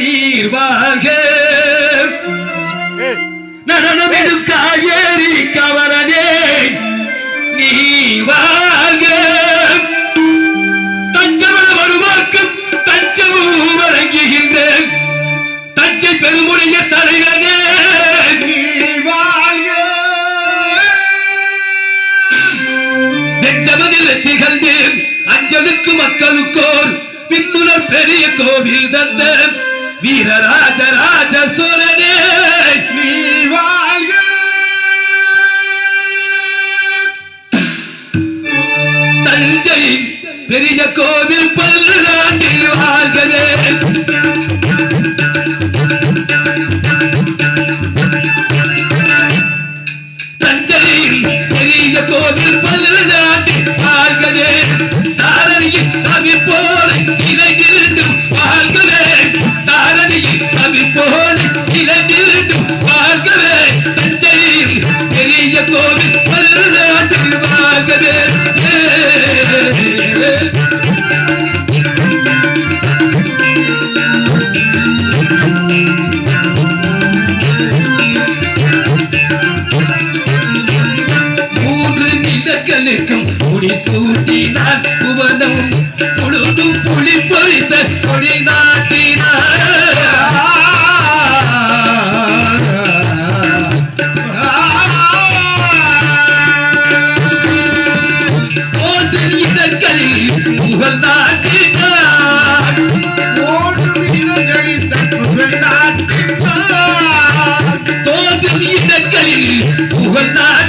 நீர் வாழ்க நடனமிடும் காவேரி கவலனே நீ வாழ்க தஞ்சமன வருவாக்கும் தஞ்சமும் வழங்குகின்ற தஞ்சை பெருமுடைய தலைவனே நெஞ்சமதில் வெற்றிகழ்ந்து அஞ்சலுக்கு மக்களுக்கோர் பின்னுலர் பெரிய கோவில் தந்த வீரராஜ ராஜ சுரனே நீ வாழ்க. தஞ்சை பெரிய கோவில் பல்லாண்டில் வாழ்கவே. நிலக்களுக்கும் முடி சூட்டினார் புவனம். முழுதும் புலி பொறித்த கொடி நாட்டினார். புகழ் நாட்டினார். தோன்றும் இடங்களில் புகழ் நாட்டினான்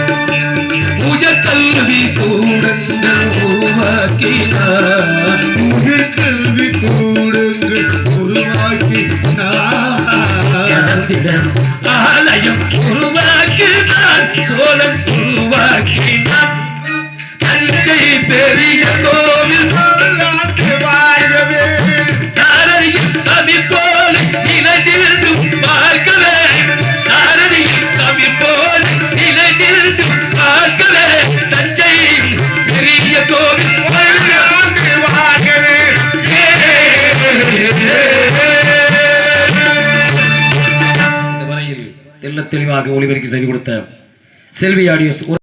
கல்வி கூடங்கள் உருவாக்கினார் கல்வி கூடங்கள் உருவாக்கினார் ஆலயம் உருவாக்கினார். சோழன் உருவாக்கினார். தஞ்சை பெரிய கோவில் தெளிவாக ஒளிபெருக்கி செய்து கொடுத்த செல்வி ஆடியோஸ்